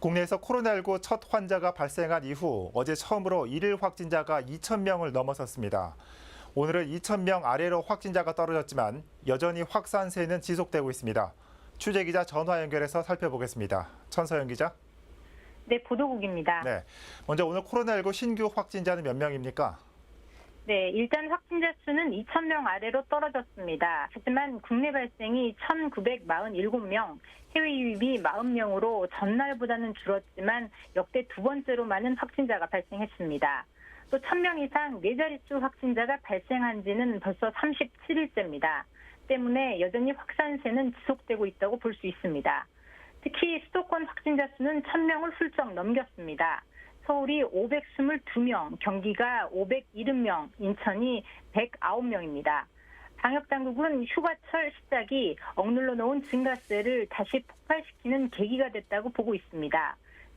국내에서 코로나19 첫 환자가 발생한 이후 어제 처음으로 일일 확진자가 2,000명을 넘어섰습니다. 오늘은 2,000명 아래로 확진자가 떨어졌지만 여전히 확산세는 지속되고 있습니다. 취재 기자 전화 연결해서 살펴보겠습니다. 천서영 기자. 네, 보도국입니다. 네. 먼저 오늘 코로나19 신규 확진자는 몇 명입니까? 네, 일단 확진자 수는 2,000명 아래로 떨어졌습니다. 하지만 국내 발생이 1,947명, 해외 유입이 40명으로 전날보다는 줄었지만 역대 두 번째로 많은 확진자가 발생했습니다. 또 1,000명 이상 네 자릿수 확진자가 발생한 지는 벌써 37일째입니다. 때문에 여전히 확산세는 지속되고 있다고 볼 수 있습니다. 특히 수도권 확진자 수는 1,000명을 훌쩍 넘겼습니다. 서울이 522명, 경기가 570명, 인천이 109명입니다. 방역당국은 휴가철 시작이 억눌러 놓은 증가세를 다시 폭발시키는 계기가 됐다고 보고 있습니다.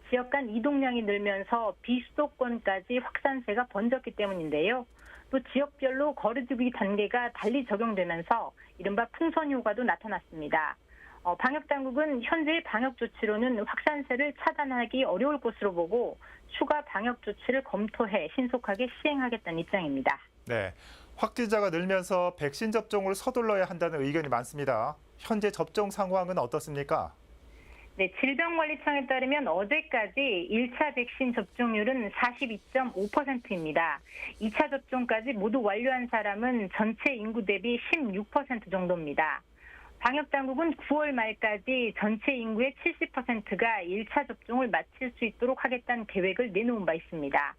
지역 간 이동량이 늘면서 비수도권까지 확산세가 번졌기 때문인데요. 또 지역별로 거리두기 단계가 달리 적용되면서 이른바 풍선 효과도 나타났습니다. 어, 방역 당국은 현재의 방역 조치로는 확산세를 차단하기 어려울 것으로 보고 추가 방역 조치를 검토해 신속하게 시행하겠다는 입장입니다. 네. 확진자가 늘면서 백신 접종을 서둘러야 한다는 의견이 많습니다. 현재 접종 상황은 어떻습니까? 네, 질병관리청에 따르면 어제까지 1차 백신 접종률은 42.5%입니다. 2차 접종까지 모두 완료한 사람은 전체 인구 대비 16% 정도입니다. 방역당국은 9월 말까지 전체 인구의 70%가 1차 접종을 마칠 수 있도록 하겠다는 계획을 내놓은 바 있습니다.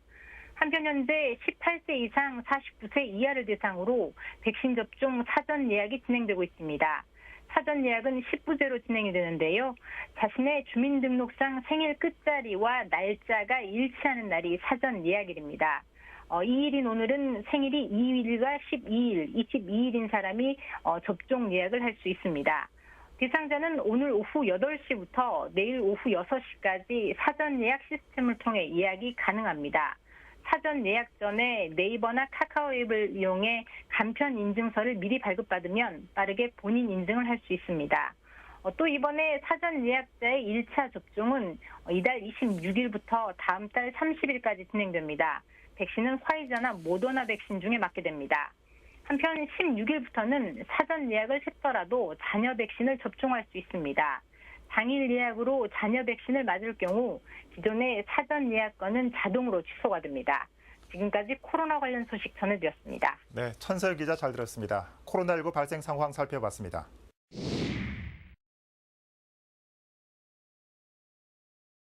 한편 현재 18세 이상 49세 이하를 대상으로 백신 접종 사전 예약이 진행되고 있습니다. 사전 예약은 10부제로 진행이 되는데요. 자신의 주민등록상 생일 끝자리와 날짜가 일치하는 날이 사전 예약일입니다. 어, 2일인 오늘은 생일이 2일과 12일, 22일인 사람이 어, 접종 예약을 할 수 있습니다. 대상자는 오늘 오후 8시부터 내일 오후 6시까지 사전 예약 시스템을 통해 예약이 가능합니다. 사전 예약 전에 네이버나 카카오 앱을 이용해 간편 인증서를 미리 발급받으면 빠르게 본인 인증을 할 수 있습니다. 어, 또 이번에 사전 예약자의 1차 접종은 어, 이달 26일부터 다음 달 30일까지 진행됩니다. 백신은 화이자나 모더나 백신 중에 맞게 됩니다. 한편 16일부터는 사전 예약을 했더라도 자녀 백신을 접종할 수 있습니다. 당일 예약으로 자녀 백신을 맞을 경우 기존의 사전 예약권은 자동으로 취소가 됩니다. 지금까지 코로나 관련 소식 전해드렸습니다. 네, 천서영 기자 잘 들었습니다. 코로나19 발생 상황 살펴봤습니다.